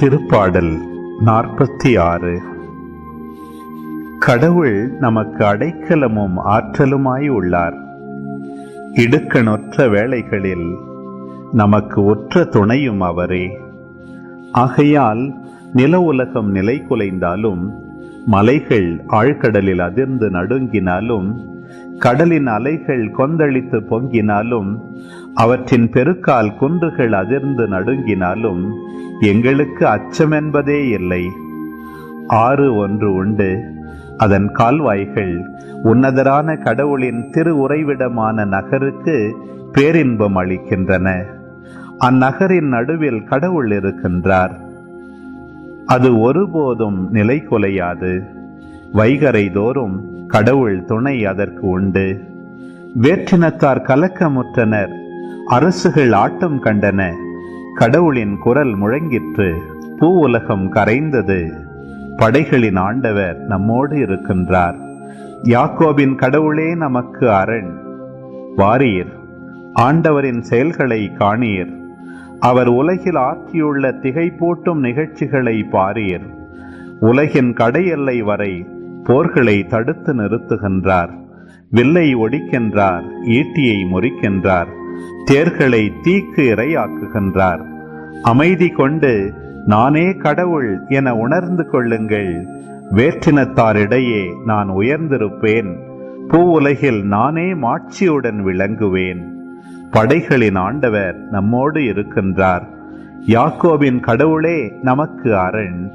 திருப்பாடல் நாற்பத்தி ஆறு கடவுள் நமக்கு அடைக்கலமும் ஆற்றலுமாய் உள்ளார். இடுக்கணொற்ற வேளைகளில் நமக்கு ஒற்ற துணையும் அவரே. ஆகையால் நில உலகம் நிலை குலைந்தாலும் மலைகள் ஆழ்கடலில் அதிர்ந்து நடுங்கினாலும் கடலின் அலைகள் கொந்தளித்து பொங்கினாலும் அவற்றின் பெருக்கால் குன்றுகள் அதிர்ந்து நடுங்கினாலும் எங்களுக்கு அச்சமென்பதே இல்லை. ஆறு ஒன்று உண்டு. அதன் கால்வாய்கள் உன்னதரான கடவுளின் திரு உறைவிடமான நகருக்கு பேரின்பம் அளிக்கின்றன. அந்நகரின் நடுவில் கடவுள் இருக்கின்றார். அது ஒருபோதும் நிலை கொலையாது. வைகரை தோறும் கடவுள் துணை அதற்கு உண்டு. வேற்றினத்தார் கலக்கமுற்றனர். அரசுகள் ஆட்டம் கண்டன. கடவுளின் குரல் முழங்கிற்று. பூ உலகம் கரைந்தது. படைகளின் ஆண்டவர் நம்மோடு இருக்கின்றார். யாக்கோபின் கடவுளே நமக்கு அரண். வாரீர் ஆண்டவரின் செயல்களை காணீர். அவர் உலகில் ஆற்றியுள்ள திகைப்பூட்டும் நிகழ்ச்சிகளை பாரீர். உலகின் கடையெல்லை வரை போர்களை தடுத்து நிறுத்துகின்றார். வில்லை ஒடிக்கின்றார் ஈட்டியை முறிக்கின்றார். தேர்களை தீக்கு இரையாக்குகின்றார். அமைதி கொண்டு நானே கடவுள் என உணர்ந்து கொள்ளுங்கள். வேற்றினத்தாரிடையே நான் உயர்ந்திருப்பேன். பூ உலகில் நானே மாட்சியுடன் விளங்குவேன். படைகளின் ஆண்டவர் நம்மோடு இருக்கின்றார். யாக்கோவின் கடவுளே நமக்கு அரண்